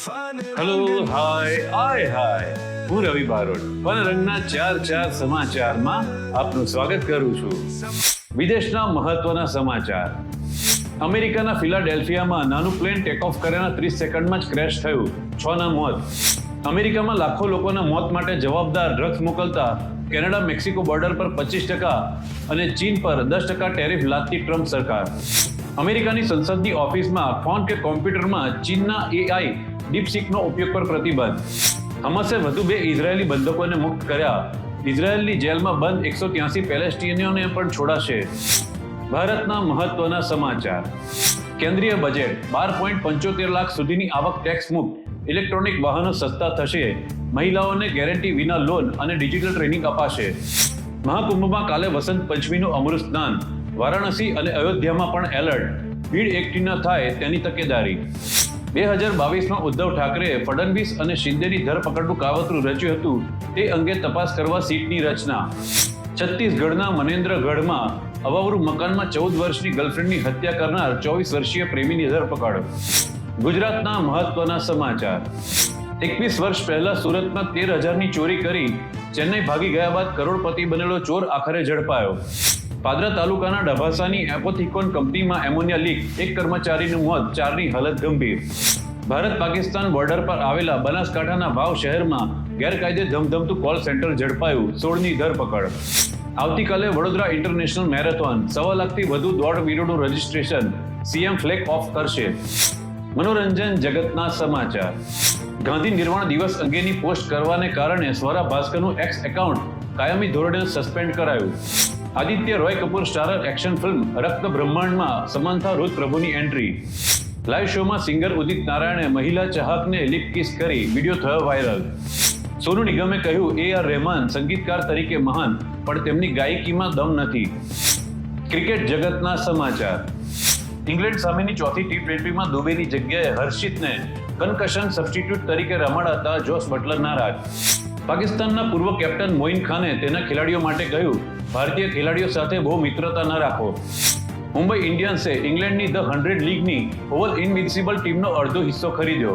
Hello hi આય હાય હું રવિ બારોટ રંગના ચાર ચાર સમાચારમાં આપનું સ્વાગત કરું છું. વિદેશના મહત્વના સમાચાર. અમેરિકાના ફિલાડેલ્ફિયામાં નાનું પ્લેન ટેક ઓફ કર્યાના ત્રીસ સેકન્ડમાં જ ક્રેશ થયું. છ ના મોત. અમેરિકામાં લાખો લોકોના મોત માટે જવાબદાર ડ્રગ્સ મોકલતા કેનેડા મેક્સિકો બોર્ડર પર પચીસ ટકા અને ચીન પર દસ ટકા ટેરિફ લાદતી ટ્રમ્પ સરકાર. અમેરિકાની સંસદની ઓફિસમાં ફોન કે કોમ્પ્યુટરમાં ચીનના એઆઈ ડીપસીકનો ઉપયોગ પર પ્રતિબંધ. હમસે વધુ બે ઇઝરાયેલી બંધકોને મુક્ત કર્યા. ઇઝરાયેલની જેલમાં બંધ એકસો ત્યાસી પેલેસ્ટીનીઓને પણ છોડાશે. ભારતના મહત્વના સમાચાર. કેન્દ્રીય બજેટ, બાર પોઈન્ટ પંચોતેર લાખ સુધીની આવક ટેક્સ મુક્ત ઇલેક્ટ્રોનિક વાહનો સસ્તા થશે. મહિલાઓને ગેરંટી વિના લોન અને ડિજિટલ ટ્રેનિંગ અપાશે. મહાકુંભમાં કાલે વસંત પંચમીનું અમૃત સ્નાન. વારાણસી અને અયોધ્યામાં પણ એલર્ટ. ભીડ એકઠી ન થાય તેની તકેદારી. બે હજાર બાવીસમાં ઉદ્ધવ ઠાકરે ફડણવીસ અને શિંદેની ધરપકડનું કાવતરું રચ્યું હતું, તે અંગે તપાસ કરવા સીટની રચના. છત્તીસગઢના મનેન્દ્રગઢમાં અવાવરું મકાનમાં ચૌદ વર્ષની ગર્લફ્રેન્ડની હત્યા કરનાર ચોવીસ વર્ષીય પ્રેમીની ધરપકડ. ગુજરાતના મહત્વના સમાચાર. એકવીસ વર્ષ પહેલા સુરતમાં તેર હજારની ચોરી કરી, ચેન્નઈ ભાગી ગયા બાદ કરોડપતિ બનેલો ચોર આખરે ઝડપાયો. પાદરા તાલુકાના ડભાસાની એપોથિકોન કંપનીમાં એમોનિયા લીક. એક કર્મચારીનું મોત, ચારની હાલત ગંભીર. ભારત પાકિસ્તાન બોર્ડર પર આવેલા બનાસકાંઠાના વાવ શહેરમાં ગેરકાયદે ધમધમતું કોલ સેન્ટર ઝડપાયું, સોળની ધરપકડ. આવતીકાલે વડોદરા ઇન્ટરનેશનલ મેરેથોન, સવા લાખથી વધુ દોઢ મીરોનું રજીસ્ટ્રેશન સીએમ ફ્લેગ ઓફ કરશે. મનોરંજન જગતના સમાચાર. ગાંધી નિર્વાણ દિવસ અંગેની પોસ્ટ કરવાને કારણે સ્વરા ભાસ્કરનું એક્સ એકાઉન્ટ કાયમી ધોરણે સસ્પેન્ડ કરાયું. Aditya Roy Kapoor starrer action film રક્ત બ્રહ્માંડમાં સમાનતા રુથ પ્રભુની એન્ટ્રી લાઈવ શોમાં સિંગર ઉદિત નારાયણે મહિલા ચાહકને લિપ કિસ કરી વીડિયો થયો વાયરલ સોનુ નિગમે કહ્યું એ આર રહેમાન સંગીતકાર તરીકે મહાન પણ તેમની ગાયકીમાં દમ નથી. ક્રિકેટ જગતના સમાચાર. ઇંગ્લેન્ડ સામેની ચોથી ટી ટ્વેન્ટીમાં દુબેની જગ્યાએ હર્ષિતને કનકશન સબસ્ટિટ્યૂટ તરીકે રમાડાતા જોસ બટલર નારાજ. પાકિસ્તાનના પૂર્વ કેપ્ટન મોઇન ખાને તેના ખેલાડીઓ માટે કહ્યું, ભારતીય ખેલાડીઓ સાથે બહુ મિત્રતા ન રાખો. મુંબઈ ઇન્ડિયન્સે ઇંગ્લેન્ડની ધ હંડ્રેડ લીગની ઓવલ ઇનવિન્સિબલ ટીમનો અડધો હિસ્સો ખરીદ્યો.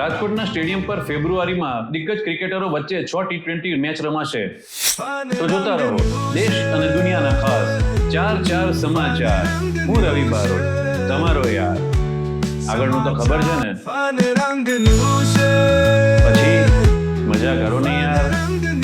રાજકોટના સ્ટેડિયમ પર ફેબ્રુઆરીમાં દિગ્ગજ ક્રિકેટરો વચ્ચે છ ટી ટ્વેન્ટી મેચ રમાશે. તો જોતા રહો, દેશ અને દુનિયાના ખાસ ચાર ચાર સમાચાર. હું રવિ બારોટ, તમારો યાર. આગળનું તો ખબર છે ને? Jack Aronier.